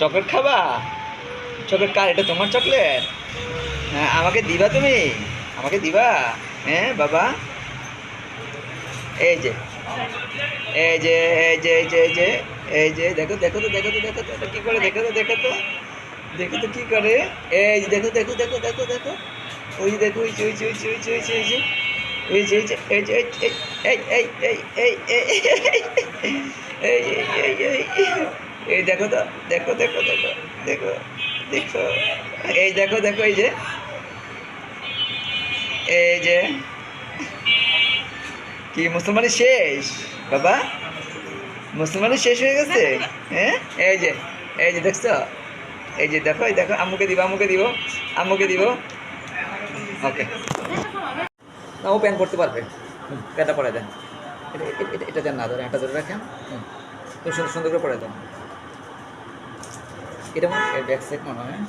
Chocolate খাবা chocolate কার এটা তোমার চকলেট হ্যাঁ আমাকে দিবা তুমি আমাকে দিবা হ্যাঁ বাবা এই যে এই যে এই যে এই যে এই যে এই যে দেখো দেখো তো দেখো তো দেখো তো কি করে দেখো তো দেখো তো দেখো তো কি করে এই যে দেখো দেখো দেখো দেখো দেখো ওই দেখো ওই যে ওই যে ওই যে ওই যে ওই যে এই যে এই যে এই যে এই এই এই এই এই এই এই এই এই এই দেখো তো দেখো দেখো দেখো দেখো দেখো। এই দেখো দেখো এই যে। এই যে। কি মুসলমানি শেষ? বাবা মুসলমানি শেষ হয়ে গেছে? হ্যাঁ? এই যে এই যে দেখছ? এই যে দেখো এই দেখো আম্মুকে দিব আম্মুকে দিব আম্মুকে দিব। ওকে না ও প্যান্ট পরতে পারবে। হুম, প্যান্টটা পরে দেন। এটা এটা- দেন না ধরেন এটা ধরে রাখেন। হুম। সুন্দর করে পরে দেন। এটা মনে ব্যাক সাইড মনে হয়।